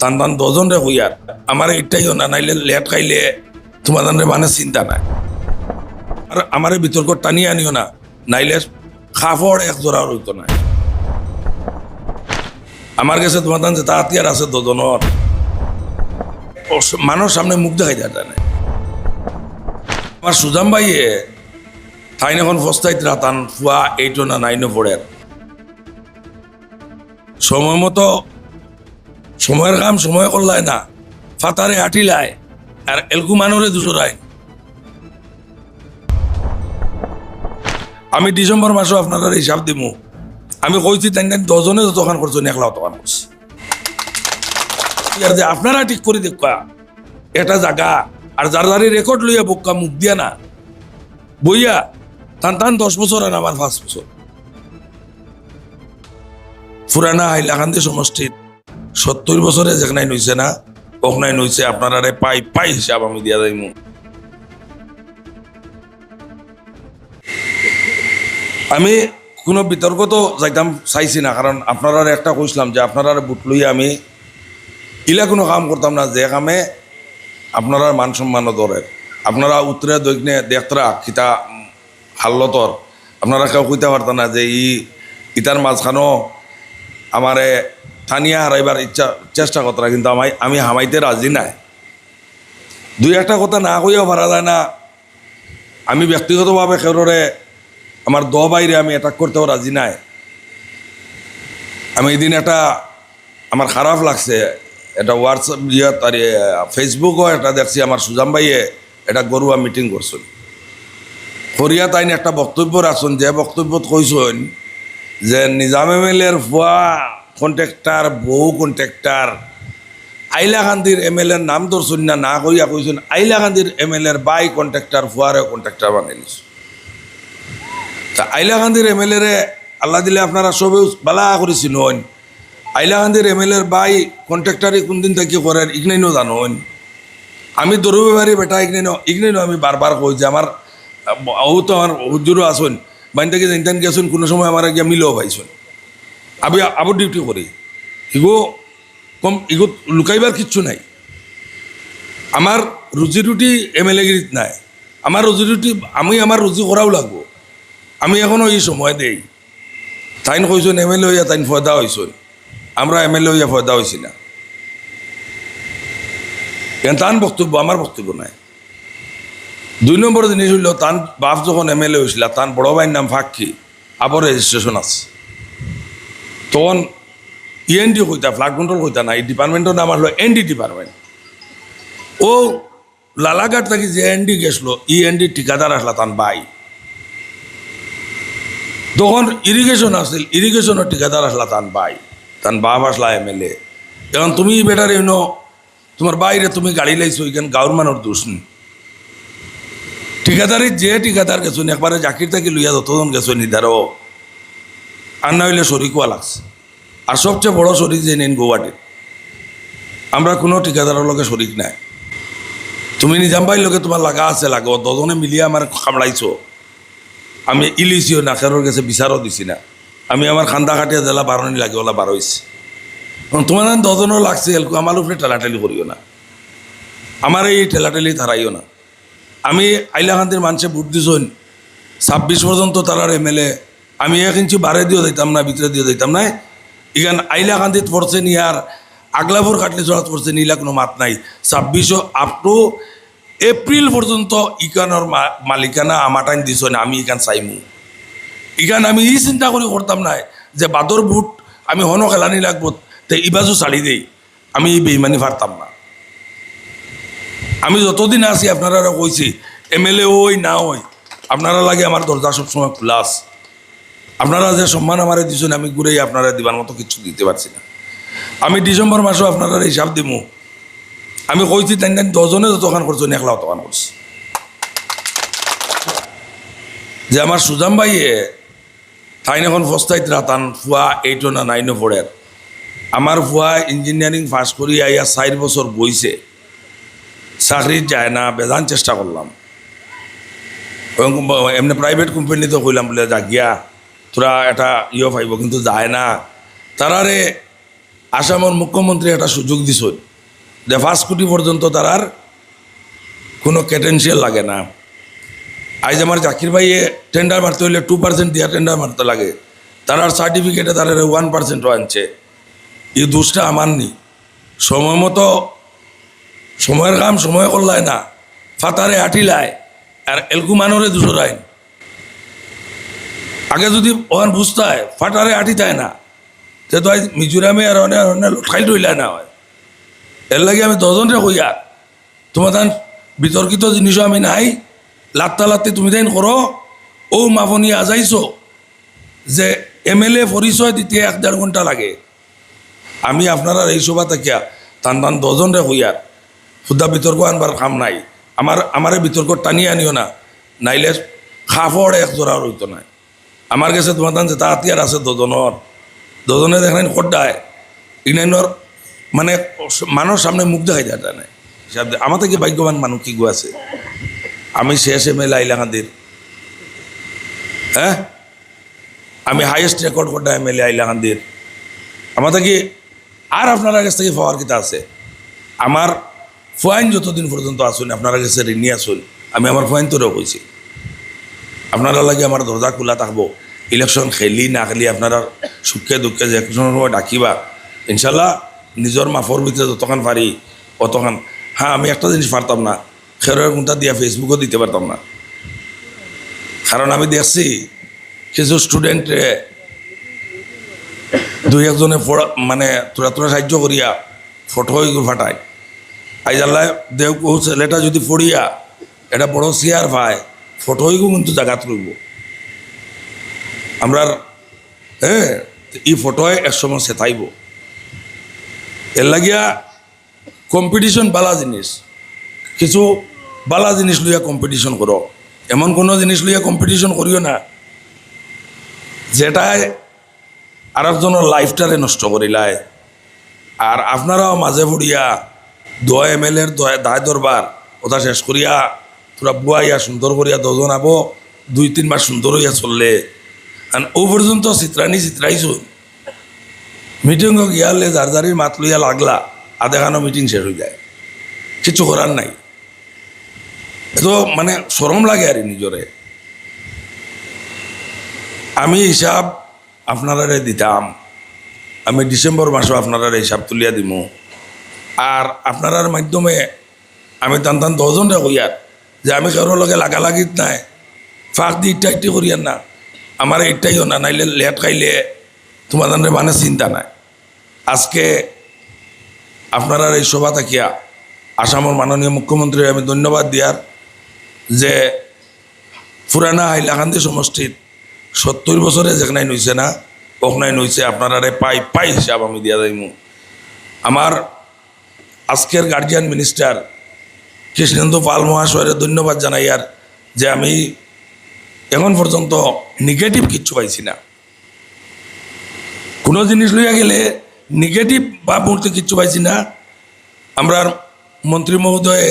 টান টান দজন রে হইয়ার আমার এটাইও না নাইলে লেট খাইলে তোমাদের মানে চিন্তা নাই। আর আমার বিতর্ক টানি আনিও না, নাইলে খাফড় এক জোড়া হইতো না আমার কাছে তোমার যেটা হাতিয়ার আছে দজনের মানুষ সামনে মুখ দেখাই যায় না আমার সুজাম ভাইয়ে ঠাইন এখন ফস্তাইত রাতান ফুয়া এইটো না নাইনও পড়ে সময় মতো সময়ের কাম সময় করলাই না। ফাতারে আটিলায় আর এলকু মানুরে দুসরায় আমি ডিসেম্বর মাসও আপনারা হিসাব দিমু। আমি কইছি তাই দজনে দোকান করছ একলাও দোকান করছি। যে আপনারা ঠিক করে দেখা এটা জায়গা আর যার যারি রেকর্ড লইয়া বোকা মুখ দিয়া না। বইয়া টান টান দশ বছর আর আমার পাঁচ বছর ফুরানা হাইলাকান্দি সমষ্টির সত্তর বছরে যেখানে নইছে না, ওখানে নইছে আপনারা পাই পাই হিসাব আমি দিয়া যাইমু আমি কোনো বিতর্ক তো যাইতাম চাইছি না, কারণ আপনারা একটা কইছিলাম যে আপনারা বুট লইয়া আমি ইলা কোনো কাম করতাম না, যে কামে আপনারা মান সম্মানও ধরে আপনারা উত্তরে দৈগ্নে দেখতরা কিতা হাল্লতর আপনারা কেউ কইতে পারতাম না যে ই ইটার মাঝখানো আমারে থানিয়া হারাইবার ইচ্ছা, চেষ্টা করতাম কিন্তু আমি আমি হামাইতে রাজি নাই। দুই একটা কথা না কইও পারা যায় না। আমি ব্যক্তিগতভাবে কেউরে আমার দ বাইরে আমি অ্যাটাক করতেও রাজি নাই। আমি এদিন এটা আমার খারাপ লাগছে এটা হোয়াটসঅ্যাপ ইয়ে তার ফেসবুকও একটা দেখছি, আমার সুজাম ভাইয়ে এটা গরুয়া মিটিং করছেন। হরিয়া তাইন একটা বক্তব্য রাখছেন, যে বক্তব্যত কইছেন যে নিজাম এম এল এর ভুয়া কন্ট্রাক্টার বহু কন্ট্রাক্টার। আইলাকান্দির এম এল এর নাম ধরছেন না না কইয়া কইছেন আইলাকান্দির এম এল এর বাই কন্ট্রাক্টার ফুয়ারে কন্ট্রাক্টার বানাই নিছে। তা আইলাকান্দির এম এল এরে আল্লাহ দিলে আপনারা সবে বালা করেছিল আইলাকান্দির এম এল এর বাই কন্ট্রাক্টারে কোনদিন থেকে করেন ইগনাইনও জানোন আমি দরবে বাড়ি বেটা, ইগনাইনো ইগনাইনো আমি বারবার কই যে আমার ও তো আমার হুজুরও আসুন বাইন থেকে জানতেন গেছেন, কোনো সময় আমার গিয়া মিলেও পাইছেন। আমি আবার ডিউটি করি। ইগো কম ইগো লুকাইবার কিচ্ছু নাই। আমার রুজি রুটি এম এল এগিরিত নাই। আমার রুজি রুটি আমি আমার রুজি করাও লাগবো। আমি এখনও এই সময় দেই। তাইন কইছেন এম এল এ হইয়া তাইন ফয়দা হয়েছেন আমরা এম এল এ হইয়া ফয়দা হয়েছি না। তান বক্তব্য আমার বক্তব্য নাই। দুই নম্বর জিনিস হইল, তান বাপ যখন এম এল এ হয়েছিল তান বড় ভাইয়ের নাম ফাঁকি আবার রেজিস্ট্রেশন আছে। তখন ইএনডি কইতা ফ্লাড কন্ট্রোল কইতা না, এই ডিপার্টমেন্টের নাম হলো এনডি ডিপার্টমেন্ট। ও লালাঘাট থেকে যে এনডি গেছিল ই এনডি ঠিকাদার আসলা তান বাই তখন ইরিগেশন আসছিল ইরিগেশনের ঠিকাদার আসলা তান বাই তান বাপ আসলা এম এল এ এখন তুমি বেটার এন তোমার বাইরে তুমি গাড়ি লাইছো, এখানে গাঁর মানুষ দোষ নেই। ঠিকাদারি যে ঠিকাদার গেছো একবারে জাকির থাকি লইয়া যতজন গেছো নিদারও আর না হইলে শরিক হওয়া লাগছে। আর সবচেয়ে বড় শরিক যে নেন গৌহাটির। আমরা কোনো ঠিকাদারের লগে শরিক নাই। তুমি নিজাম ভাই লগে তোমার লাগা আছে, লাগো। দজনে মিলিয়ে আমার কামড়াইছো আমি ইলিশিও নাকেরর কাছে বিচারও দিছি না। আমি আমার খান্দা কাটিয়া জেলা বারণি লাগে ওলা বার হয়েছে তোমার দজনও লাগছে আমার উপরে ঠেলাঠেলি করিও না। আমার এই ঠেলাঠেলি তারাইও না। আমি আইলাকান্দির মানুষে ভোট দিছন। ছাব্বিশ পর্যন্ত তারার এম এল এ। আমি এক ইঞ্চি বারে দিয়েও দিতাম না ভিতরে দিয়ে দিতাম না ইখান আইলাকান্দিত পড়ছে নি আর আগলাপুর কাটলি চড়াত পড়ছে নি কোনো মাত নাই। ছাব্বিশও আপ টু এপ্রিল পর্যন্ত ইকানোর মালিকানা আমার টাইম দিছ না আমি ইখান চাইমু। ইখান আমি ই চিন্তা করে করতাম নাই যে বাদর বুট আমি হনো খেলানি লাগবো, তে ইবাজু ছাড়ি দেই। আমি এই বেইমানি পারতাম না। আমি যতদিন আছি, আপনারা কইছি, এম এল এ ওই না ওই আপনারা লাগে আমার দরজা সবসময় খোলা আছে। আপনারা যে সম্মান আমারে দিচ্ছেন আমি ঘুরেই আপনারা দিবার মতো কিছু দিতে পারছি না। আমি ডিসেম্বর মাসও আপনারা হিসাব দিমু। আমি কইছি তাই তাই দশজনে দোকান করছেন একলাও দোকান করছে। যে আমার সুজাম ভাইয়ে, তাইন এখন ফস্তাইত রাতান ফুয়া এইটো না নাইনও পড়ে আমার ফুয়া ইঞ্জিনিয়ারিং পাস করি আইয়া চার বছর বইছে। চাকরিত যায় না, বেজান চেষ্টা করলাম এমনি প্রাইভেট কোম্পানিতে কইলাম বলে যা গিয়া তোরা এটা ইয়ে পাইব, কিন্তু যায় না। তারারে আসামের মুখ্যমন্ত্রী একটা সুযোগ দিছিল যে পাঁচ কোটি পর্যন্ত তারার কোনো ক্যাটেন্সিয়াল লাগে না। আজ আমার জাকির ভাইয়ে টেন্ডার মারতে হইলে টু পার্সেন্ট দিয়া টেন্ডার মারতে লাগে। তারার সার্টিফিকেটে তারা ওয়ান পার্সেন্টও আনছে। এই দোষটা আমার নি সময় মতো, সময়ের কাম সময় করলায় না। ফাতারে আটিলায়। আর এলকু মানরে দুশোরায় আগে যদি ওখান বুঝতায়, ফাটারে আটিতায় না, তে তো মিজোরামে আর অনেক অনেক লটকাই রইলা না হয়। এর লাগে আমি দশজনরে কইয়া তোমার বিতর্কিত জিনিসও আমি নাই, লাত্তা লাত্তি তুমি তাই করো ও মাফনি আজাইছো যে এম এল এ পরিচয় দিতে এক দেড় ঘণ্টা লাগে। আমি আপনারা এই সভা থাকিয়া টান টান দশজনরে কইয়ার শুদ্ধা বিতর্ক আনবার কাম নাই। আমার আমারে বিতর্ক টানিয়ে আনিও না, নাইলে খাফড় এক জোড়া রইতো নাই। আমার কাছে তোমার তান যেটা হাতিয়ার আছে দজনের দজনে দেখেন খড্ডায় ইনাইনর মানে মানুষ সামনে মুখ দেখাই দিয়ে- আমার থেকে ভাগ্যবান মানুষ কি গো আছে? আমি শেষ এম এল আইলাকান্দির হ্যাঁ আমি হাইয়েস্ট রেকর্ড করটা এম এল এ আইলাকান্দির আমার থেকে আর আপনার কাছ থেকে পাওয়ার কিতা আছে? আমার ফাইন যতদিন পর্যন্ত আসুন আপনার কাছে ঋণী আসুন আমি আমার ফাইন তোরেও কইছি আপনারা লাগে আমার দরজা খোলা থাকব। ইলেকশন খেলি না খেলি আপনারা সুখে দুঃখে যে কোনো সময় ডাকিবা। ইনশাল্লাহ নিজের মাফর ভিতরে যতক্ষণ পারি অতক্ষণ হ্যাঁ আমি একটা জিনিস পারতাম না। খেরোর কোনটা দিয়া ফেসবুকও দিতে পারতাম না। কারণ আমি দেখছি, কিছু স্টুডেন্টে দুই একজনে মানে তোরা তোরা সাহায্য করিয়া ফটো ফাটায় আইজাল্লায় দেও কৌ ছেলেটা যদি পড়িয়া এটা বড় চেয়ার পায় ফটো হইব কিন্তু জায়গাত রইব। আমরা হ্যাঁ ই ফটোয় একসময় সেথাইব। এর লাগিয়া কম্পিটিশন বালা জিনিস। কিছু বালা জিনিস লইয়া কম্পিটিশন করো। এমন কোনো জিনিস লইয়া কম্পিটিশন করিও না, যেটাই আর একজনের লাইফটারে নষ্ট করিলায় আর আপনারাও মাঝে পড়িয়া দোয়া এম এল এর দায় দরবার, ওটা শেষ করিয়া তোরা বুয়াইয়া সুন্দর করিয়া দজন আবো, দুই, তিন মাস সুন্দর হইয়া চললে। আর ও পর্যন্ত চিত্রানি চিত্রাইছো। মিটিং গিয়ালে যার যারির মাত লইয়া লাগলা আধেখানো মিটিং শেষ হয়ে যায়। কিছু করার নাই। তো মানে সরম লাগে আর নিজরে আমি হিসাব আপনারা দিতাম আমি ডিসেম্বর মাসে আপনারা হিসাব তুলিয়া দিম। আর আপনারার মাধ্যমে আমি টান টান দশজনটা কইয়ার যে আমি কারোর লগে লাগালাগিত নাই। ফাঁক দি ইটা ইটি করিয়ার না আমার ইটাইও না নাইলে লেট খাইলে তোমাদের মানে চিন্তা নাই। আজকে আপনারা এই সভা থাকিয়া আসামের মাননীয় মুখ্যমন্ত্রীর আমি ধন্যবাদ দিয়ার যে পুরানা হাইলাকান্দি সমষ্টিত সত্তর বছরে যেখানে নইছে না ওখানে নইছে আপনারা পাই পাই হিসাব আমি দিয়া যাইমু। আমার আজকের গার্জিয়ান মিনিস্টার কৃষ্ণেন্দু পাল মহাশয়ের ধন্যবাদ জানাই আর যে আমি এখন পর্যন্ত নেগেটিভ কিচ্ছু পাইছি না। কোনো জিনিস লইয়া গেলে নেগেটিভ বা মুহূর্তে কিচ্ছু পাইছি না। আমরা মন্ত্রী মহোদয়ে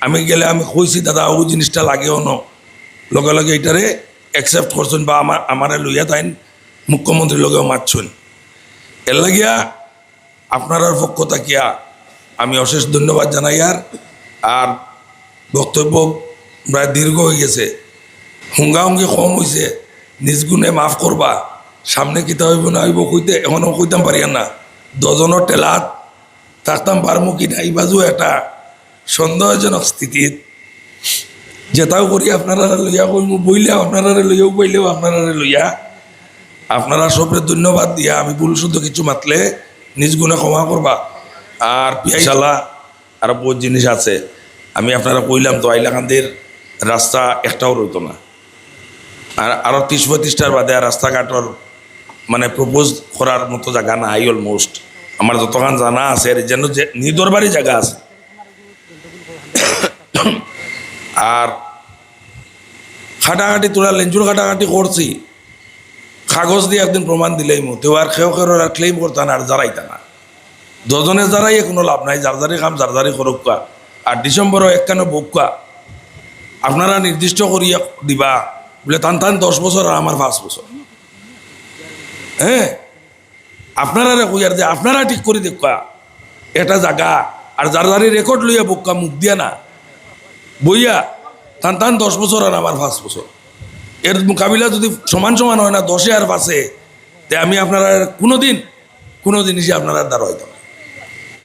আমি গেলে আমি কইছি, দাদা, ও জিনিসটা লাগেও ন। লগে লগে এটারে একসেপ্ট করছেন বা আমার, আমারে লইয়া তাইন, মুখ্যমন্ত্রীর লগেও মাতছেন। এর লাগিয়া আপনার পক্ষ থাকিয়া আমি অশেষ ধন্যবাদ জানাই আর আর বক্তব্য প্রায় দীর্ঘ হয়ে গেছে। হুঙ্গা হুঙ্গি কম হয়েছে নিজ গুণে মাফ করবা। সামনে কিতা হইব না হইব কইতে এখনও কইতাম পারি না। দজনের টেলাত থাকতাম পারমু কি না এই বাজু একটা সন্দেহজনক স্থিতিত। যেটাও করি আপনারা লইয়া কইমু বইলে আপনারা লইয়াও বইলেও আপনারা লইয়া। আপনারা সবরে ধন্যবাদ দিয়া। আমি ভুল শুদ্ধ কিছু মাতলে নিজ গুণে ক্ষমা করবা আর পিয়াইশালা আরও বহুত জিনিস আছে। আমি আপনারা কইলাম তো আইলাকান্দির রাস্তা একটাও রইতো না। আর আরও ত্রিশ পঁয়ত্রিশটার বাদে আর রাস্তাঘাটর মানে প্রপোজ করার মতো জায়গা না আই অলমোস্ট আমার যতক্ষণ জানা আছে, আর যেন যে নিদরবারই জায়গা আছে। আর খাটাখাটি তোরা লেঞ্চুর খাটাখাটি করছি। কাগজ দিয়ে একদিন প্রমাণ দিলেই মতো। আর খেও খেও আর ক্লেম করতাম আর জারাইতা না। দুজনে যারাই কোনো লাভ নাই যার যারি কাম যার যারি করুকা আর ডিসেম্বরও একখানে বুকা আপনারা নির্দিষ্ট করিয়া দিবা। বলে টান টান দশ বছর আর আমার পাঁচ বছর হ্যাঁ আপনারা কইয়ার যে আপনারা ঠিক করে দেখা এটা জায়গা আর যার যারি রেকর্ড লইয়া বুক্কা মুখ দিয়া না। বইয়া, টান টান দশ বছর আর আমার পাঁচ বছর এর মোকাবিলা যদি সমান সমান হয় না দশে আর পাঁচে, তে আমি আপনারা কোনো দিন কোনো জিনিসই আপনারা দ্বারা।